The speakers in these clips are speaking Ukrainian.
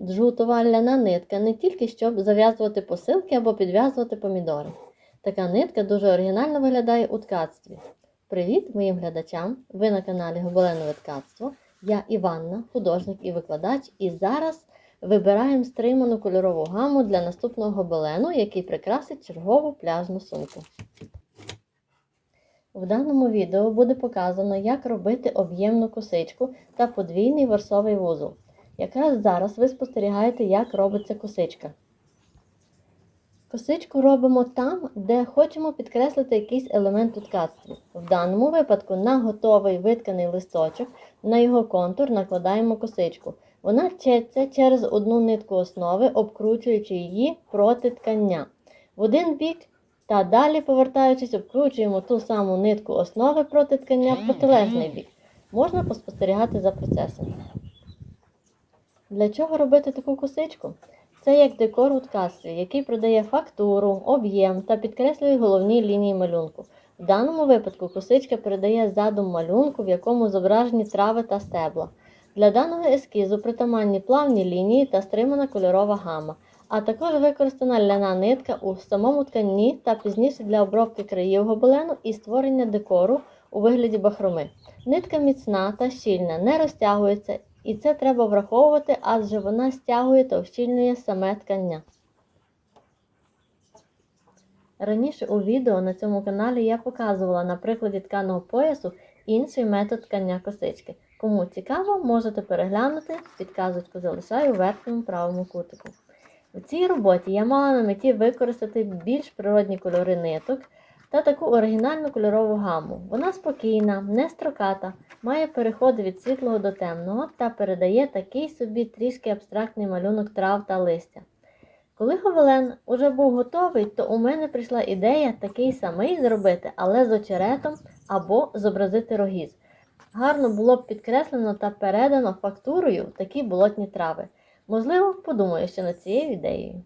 Джутова ляна нитка не тільки щоб зав'язувати посилки або підв'язувати помідори. Така нитка дуже оригінально виглядає у ткацтві. Привіт моїм глядачам! Ви на каналі Гобеленове ткацтво. Я Іванна, художник і викладач, і зараз вибираємо стриману кольорову гаму для наступного гобелену, який прикрасить чергову пляжну сумку. В даному відео буде показано, як робити об'ємну косичку та подвійний ворсовий вузол. Якраз зараз ви спостерігаєте, як робиться косичка. Косичку робимо там, де хочемо підкреслити якийсь елемент у ткацтві. В даному випадку на готовий витканий листочок, на його контур накладаємо косичку. Вона вчеться через одну нитку основи, обкручуючи її проти ткання. В один бік та далі, повертаючись, обкручуємо ту саму нитку основи проти ткання в протилежний бік. Можна поспостерігати за процесом. Для чого робити таку косичку? Це як декор у ткацтві, який придає фактуру, об'єм та підкреслює головні лінії малюнку. В даному випадку косичка передає задум малюнку, в якому зображені трави та стебла. Для даного ескізу притаманні плавні лінії та стримана кольорова гама, а також використана ляна нитка у самому тканні та пізніше для обробки країв гобелену і створення декору у вигляді бахроми. Нитка міцна та щільна, не розтягується, і це треба враховувати, адже вона стягує та ущільнює саме ткання. Раніше у відео на цьому каналі я показувала на прикладі тканого поясу інший метод ткання косички. Кому цікаво, можете переглянути, підказочку залишаю у верхньому правому кутику. У цій роботі я мала на меті використати більш природні кольори ниток та таку оригінальну кольорову гаму. Вона спокійна, не строката, має переходи від світлого до темного та передає такий собі трішки абстрактний малюнок трав та листя. Коли Говелен уже був готовий, то у мене прийшла ідея такий самий зробити, але з очеретом або зобразити рогіз. Гарно було б підкреслено та передано фактурою такі болотні трави. Можливо, подумаю ще над цією ідеєю.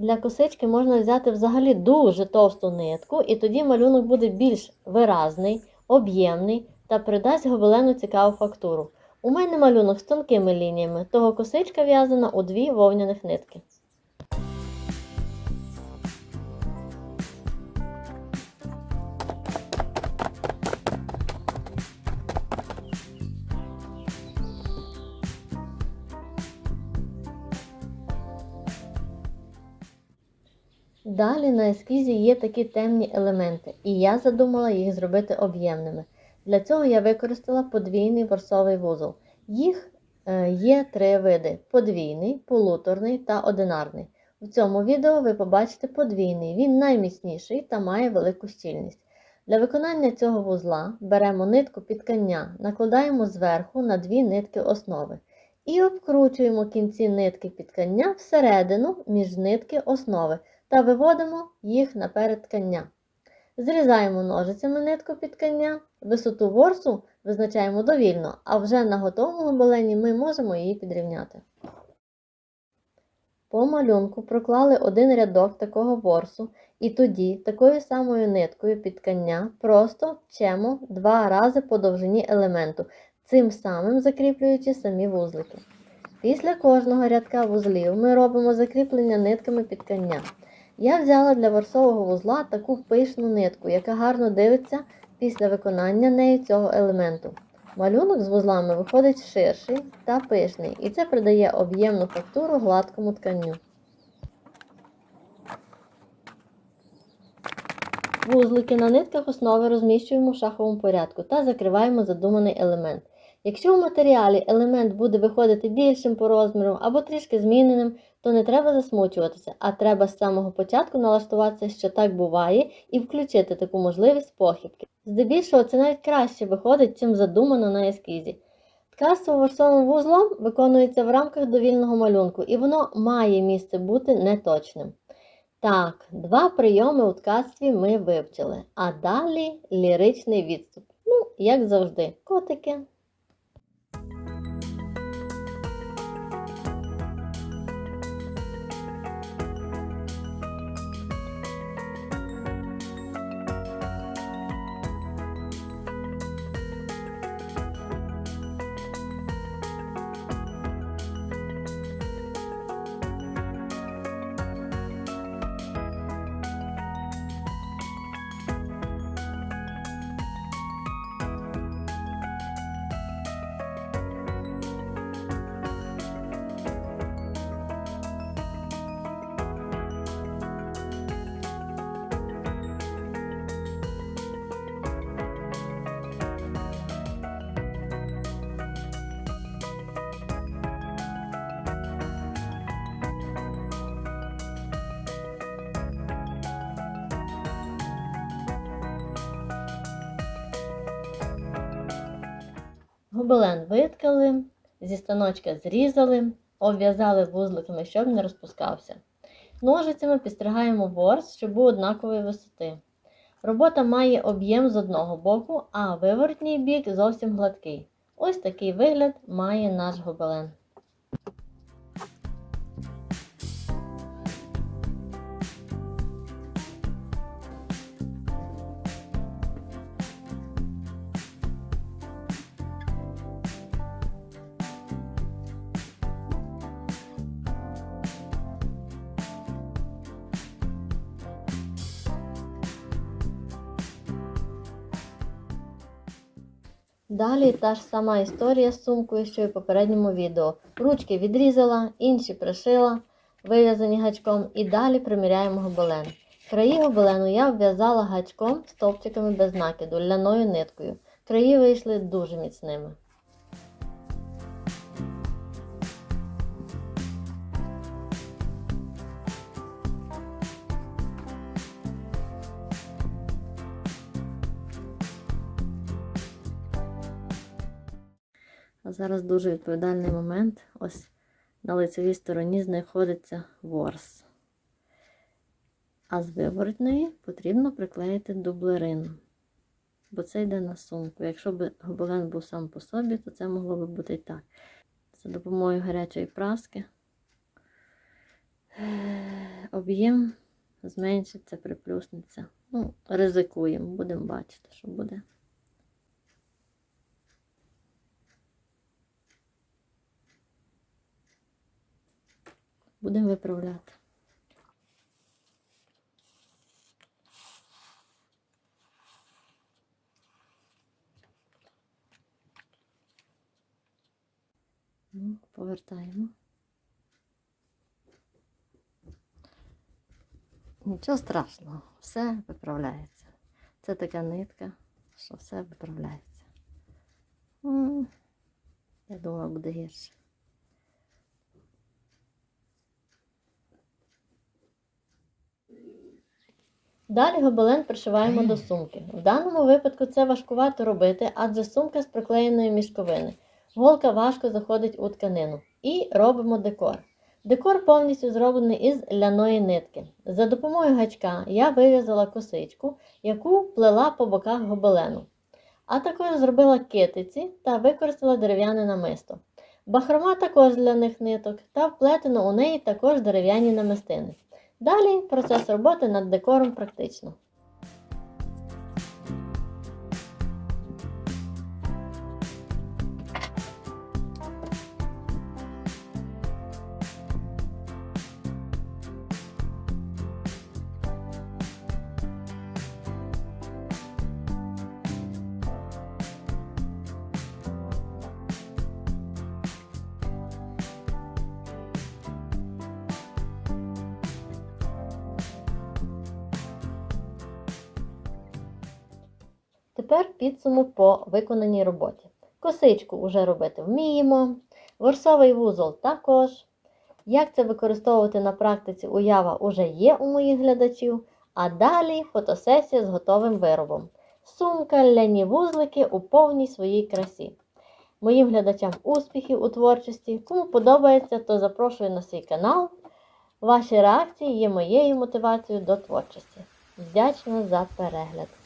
Для косички можна взяти взагалі дуже товсту нитку, і тоді малюнок буде більш виразний, об'ємний та придасть гобелену цікаву фактуру. У мене малюнок з тонкими лініями, того косичка в'язана у дві вовняних нитки. Далі на ескізі є такі темні елементи, і я задумала їх зробити об'ємними. Для цього я використала подвійний ворсовий вузол. Їх е, є три види: подвійний, полуторний та одинарний. В цьому відео ви побачите подвійний, він найміцніший та має велику щільність. Для виконання цього вузла беремо нитку підкання, накладаємо зверху на дві нитки основи і обкручуємо кінці нитки підкання всередину між нитки основи та виводимо їх на передткання. Зрізаємо ножицями нитку підкання, висоту ворсу визначаємо довільно, а вже на готовому гобелені ми можемо її підрівняти. По малюнку проклали один рядок такого ворсу, і тоді такою самою ниткою підкання просто вчемо два рази по довжині елементу, цим самим закріплюючи самі вузлики. Після кожного рядка вузлів ми робимо закріплення нитками підкання. Я взяла для ворсового вузла таку пишну нитку, яка гарно дивиться після виконання нею цього елементу. Малюнок з вузлами виходить ширший та пишний, і це придає об'ємну фактуру гладкому тканню. Вузлики на нитках основи розміщуємо в шаховому порядку та закриваємо задуманий елемент. Якщо у матеріалі елемент буде виходити більшим по розміру або трішки зміненим, то не треба засмучуватися, а треба з самого початку налаштуватися, що так буває, і включити таку можливість похибки. Здебільшого це навіть краще виходить, чим задумано на ескізі. Ткацтво ворсовим вузлом виконується в рамках довільного малюнку, і воно має місце бути неточним. Так, два прийоми у ткацтві ми вивчили, а далі ліричний відступ. Ну, як завжди, котики. Гобелен виткали, зі станочка зрізали, обв'язали вузликами, щоб не розпускався. Ножицями підстригаємо ворс, щоб був однакової висоти. Робота має об'єм з одного боку, а виворотній бік зовсім гладкий. Ось такий вигляд має наш гобелен. Далі та ж сама історія з сумкою, що і в попередньому відео. Ручки відрізала, інші пришила, вив'язані гачком, і далі приміряємо гобелен. Краї гобелену я обв'язала гачком стовпчиками без накиду, ляною ниткою. Краї вийшли дуже міцними. Зараз дуже відповідальний момент. Ось на лицевій стороні знаходиться ворс. А з виворотної потрібно приклеїти дублерин. Бо це йде на сумку. Якщо б гобелен був сам по собі, то це могло би бути і так. За допомогою гарячої праски об'єм зменшиться, приплюснеться. Ну, ризикуємо, будемо бачити, що буде. Будемо виправляти. Ну, повертаємо. Нічого страшного, все виправляється. Це така нитка, що все виправляється. Я думала, буде гірше. Далі гобелен пришиваємо до сумки. В даному випадку це важкувато робити, адже сумка з приклеєної мішковини. Голка важко заходить у тканину. І робимо декор. Декор повністю зроблений із ляної нитки. За допомогою гачка я вив'язала косичку, яку плела по боках гобелену. А також зробила китиці та використала дерев'яне намисто. Бахрома також для них ниток, та вплетено у неї також дерев'яні намистини. Далі процес роботи над декором практично. Тепер підсумок по виконаній роботі. Косичку вже робити вміємо, ворсовий вузол також. Як це використовувати на практиці уява уже є у моїх глядачів, а далі фотосесія з готовим виробом. Сумка, ляні вузлики у повній своїй красі. Моїм глядачам успіхів у творчості. Кому подобається, то запрошую на свій канал. Ваші реакції є моєю мотивацією до творчості. Вдячна за перегляд!